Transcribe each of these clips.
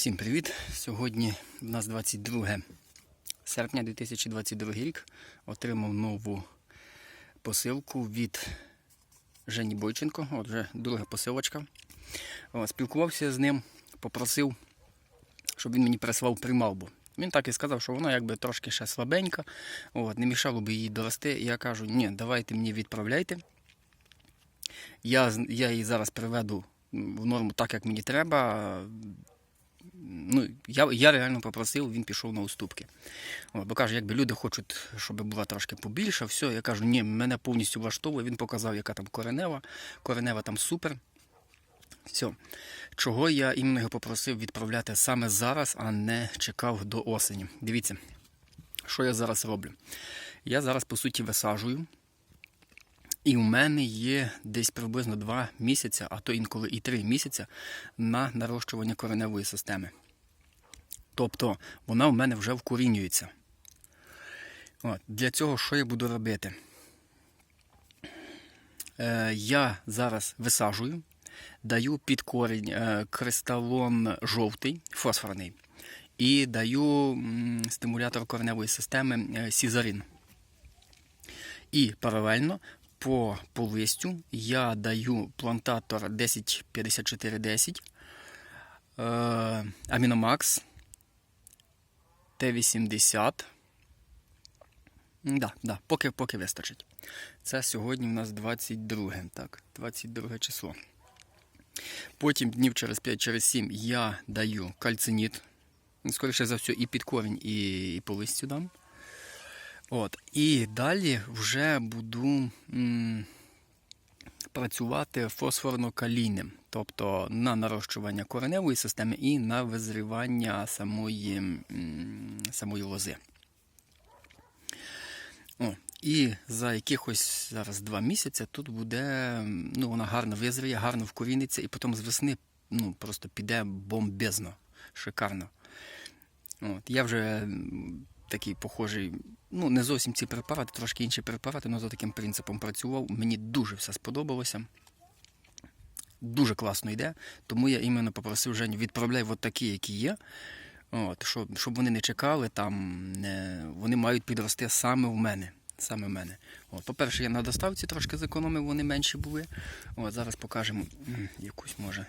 Всім привіт! Сьогодні у нас 22 серпня 2022 рік. Отримав нову посилку від Жені Бойченко. От вже друга посилочка. Спілкувався з ним, попросив, щоб він мені прислав прималбу. Він так і сказав, що вона якби трошки ще слабенька, от, не мішало би їй дорости. Я кажу, ні, давайте мені відправляйте. Я, я її зараз приведу в норму так, як мені треба. Ну, я, я реально попросив, він пішов на уступки. От, бо каже, якби люди хочуть, щоб була трошки побільше, все. Я кажу, ні, мене повністю влаштовує. Він показав, яка там коренева. Коренева там супер. Все. Чого я іменно його попросив відправляти саме зараз, а не чекав до осені. Дивіться, що я зараз роблю. Я зараз, по суті, висаджую. І у мене є десь приблизно 2 місяці, а то інколи і 3 місяці на нарощування кореневої системи. Тобто вона в мене вже вкорінюється. От, для цього що я буду робити? Е, я зараз висаджую, даю під корінь е, кристалон жовтий, фосфорний, і даю м, стимулятор кореневої системи е, Сізарин. І паралельно по, по листю я даю плантатор 105410, е, Аміномакс, Т-80. Да, да, поки, поки вистачить. Це сьогодні у нас 22, так, 22 число. Потім днів через 5, через 7 я даю кальциніт. Скоріше за все, і під корінь, і, і по листю дам. От. І далі вже буду м, працювати фосфорно-калійним, тобто на нарощування кореневої системи і на визрівання самої, м, самої лози. О, і за якихось зараз два місяці тут буде, ну вона гарно визріє, гарно вкоріниться, і потім з весни ну, просто піде бомбезно, шикарно. От, я вже такий похожий, ну не зовсім ці препарати, трошки інші препарати, але за таким принципом працював. Мені дуже все сподобалося. Дуже класно йде, тому я іменно попросив Женю, відправляй от такі, які є. От, щоб, щоб вони не чекали, там, е, вони мають підрости саме в мене. Саме в мене. От, по-перше, я на доставці трошки зекономив, вони менші були. От, зараз покажемо якусь може.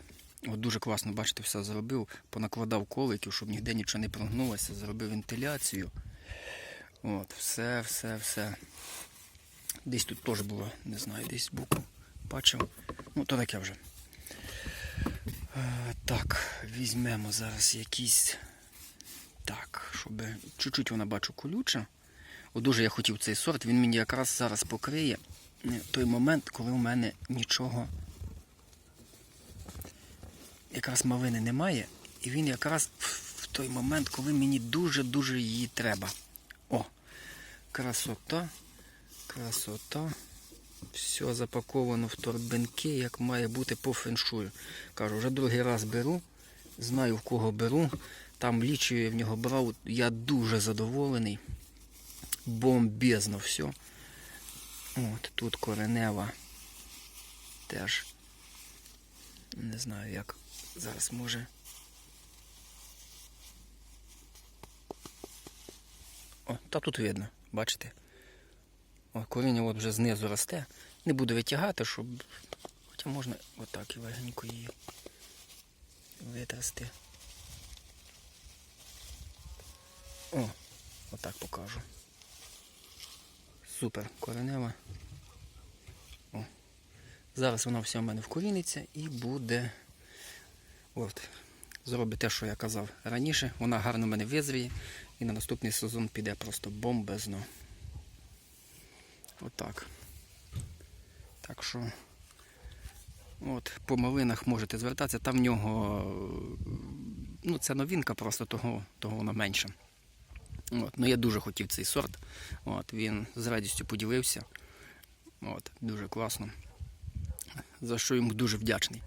От дуже класно, бачите, все зробив, понакладав коликів, щоб ніде нічого не прогнулося, зробив вентиляцію. От, все, все, все. Десь тут теж було, не знаю, десь збоку бачив. Ну, то таке вже. Е, так, візьмемо зараз якісь. Так, щоб чуть-чуть вона бачу колюча. От дуже я хотів цей сорт, він мені якраз зараз покриє той момент, коли у мене нічого. Якраз малини немає, і він якраз в той момент, коли мені дуже-дуже її треба. Красота, красота. Все запаковано в торбинки, як має бути по феншую. Кажу, вже другий раз беру, знаю в кого беру. Там лічую, в нього брав. Я дуже задоволений. Бомбезно все. От тут коренева. Теж. Не знаю як. Зараз може. О, та тут видно, бачите? Коріння от вже знизу росте. Не буду витягати, щоб. Хоча можна отак і легенько її витрясти. О, отак покажу. Супер коренева. О. Зараз вона вся в мене вкоріниться і буде. От. Зробить те, що я казав раніше. Вона гарно в мене визріє і на наступний сезон піде просто бомбезно. Отак. Так що, от, по малинах можете звертатися. Там в нього, ну, це новинка, просто того, того вона менша. От, ну, я дуже хотів цей сорт. От, він з радістю поділився. От, дуже класно. За що йому дуже вдячний.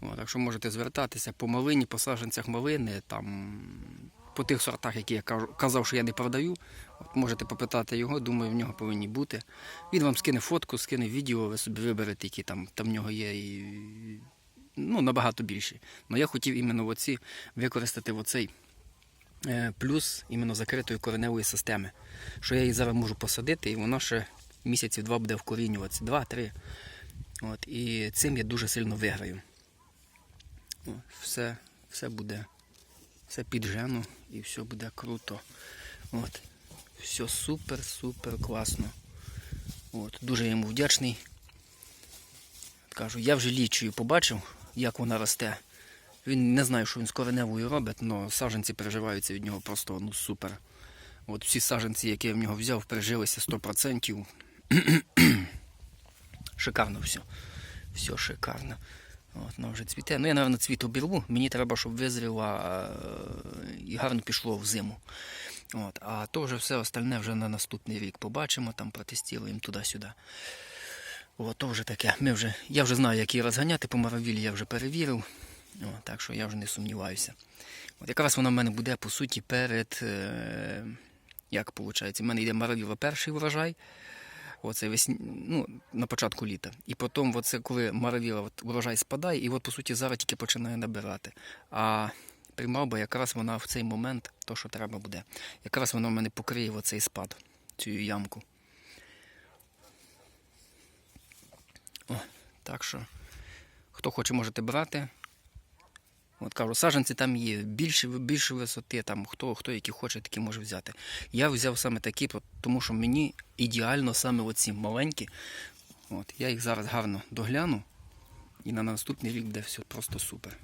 От, так що можете звертатися по малині, по саджанцях малини, там, по тих сортах, які я казав, що я не продаю. От, можете попитати його, думаю, в нього повинні бути. Він вам скине фотку, скине відео, ви собі виберете, які там, там в нього є і ну, набагато більші. Але я хотів іменно оці використати оцей е, плюс іменно закритої кореневої системи. Що я її зараз можу посадити, і воно ще місяців два буде вкорінюватися, два-три. От, і цим я дуже сильно виграю. Все, все буде, все піджену і все буде круто. От. Все супер, супер класно. От. Дуже йому вдячний. Кажу, я вже лічою побачив, як вона росте. Він не знає, що він з кореневою робить, але саджанці переживаються від нього просто ну, супер. От всі саджанці, які я в нього взяв, пережилися 100%. шикарно все. Все шикарно. От, воно вже цвіте. Ну, я, напевно, цвіт обірву. Мені треба, щоб визріло е, і гарно пішло в зиму. От, а то вже все остальне вже на наступний рік побачимо, там протестуємо туди-сюди. О, то вже таке. Ми вже, я вже знаю, як її розганяти по маравілі, я вже перевірив. О, так що я вже не сумніваюся. От якраз вона в мене буде, по суті, перед. Е, як виходить? У мене йде маравіла перший врожай. Оце весні, ну, на початку літа. І потім, оце, коли маравіла от, врожай спадає, і от, по суті, зараз тільки починає набирати. А приймав би якраз вона в цей момент, то, що треба буде. Якраз вона в мене покриє оцей спад, цю ямку. О, так що, хто хоче, можете брати. От кажу, саджанці там є більше, більше висоти, там хто, хто які хоче, такі може взяти. Я взяв саме такі, тому що мені ідеально саме оці маленькі. От, я їх зараз гарно догляну, і на наступний рік буде все просто супер.